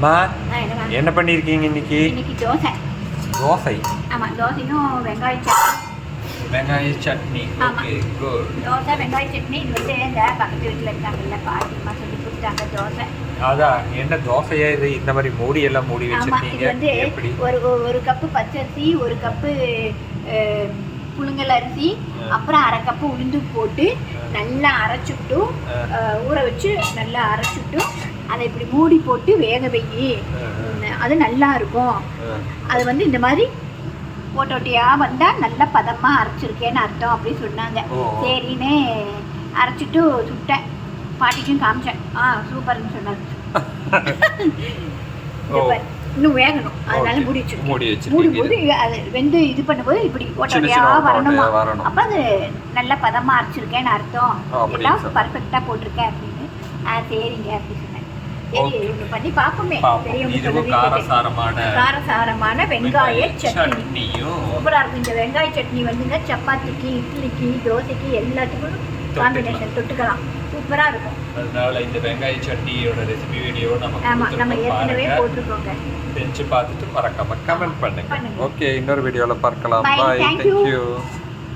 என்னம்மா? என்ன பண்ணியிருக்கீங்க இன்னைக்கு? இன்னைக்கு தோசை. தோசை? ஆமாம் தோசையும் வெங்காய சட்னி. வெங்காய சட்னி. ஓகே குட் தோசை வெங்காய சட்னி. இது வந்து இந்த பக்கத்து வீட்டில் இருக்காங்கல்ல பாட்டிமா சொல்லி கொடுத்தாங்க தோசை. அதான் என்ன தோசையா இது? இந்த மாதிரி மூடி எல்லாம் மூடி வச்சிருக்கீங்க. எப்படி? ஒரு ஒரு- கப்பு பச்சரிசி ஒரு கப்பு புழுங்கல் அரிசி அப்புறம் அரை கப்பு உளுந்து போட்டு நல்லா அரைச்சுட்டு ஊற வச்சு நல்லா அரைச்சுட்டு அதை இப்படி மூடி போட்டு வேக வையி அது நல்லா இருக்கும். அது வந்து இந்த மாதிரி ஓட்ட ஓட்டையாக வந்தால் நல்ல பதமாக அரைச்சிருக்கேன்னு அர்த்தம் அப்படின்னு சொன்னாங்க. சரின்னு அரைச்சிட்டு சுட்டேன். பாட்டிக்கும் காமிச்சேன். ஆ சூப்பர்னு சொன்னாங்க. இன்னும் வேகணும். அதனால. மூடி வச்சிருக்கேன். மூடி மூடி வச்சிருக்கீங்க போது அது வெந்து இது பண்ணும்போது இப்படி ஓட்ட சின்ன ஓட்டையா சின்ன வரணுமா. அப்போ அது நல்ல பதமாக அரைச்சிருக்கேன்னு அர்த்தம். எல்லாம். பர்ஃபெக்டாக போட்டிருக்கேன் அப்படின்னு. ஆ சரிங்க அப்படின்னு சொன்னேன் பண்ணி பார்ப்போமே. இதுவும். காரசாரமான காரசாரமான வெங்காய சட்னி. சட்னியும். சூப்பராக இருக்கும். இந்த வெங்காய சட்னி வந்துங்க சப்பாத்திக்கு இட்லிக்கு தோசைக்கு எல்லாத்துக்கும் காம்பினேஷன் தொட்டுக்கலாம். சூப்பராக இருக்கும். அதனால இந்த வெங்காய சட்னியோட ரெசிபி வீடியோ நம்ம ஆமாம் நம்ம ஏற்கனவே போட்டிருக்கோங்க. செஞ்சு பார்த்துட்டு மறக்காம கமெண்ட் பண்ணுங்க. ஓகே இன்னொரு வீடியோல பார்க்கலாம். பாய். தேங்க்யூ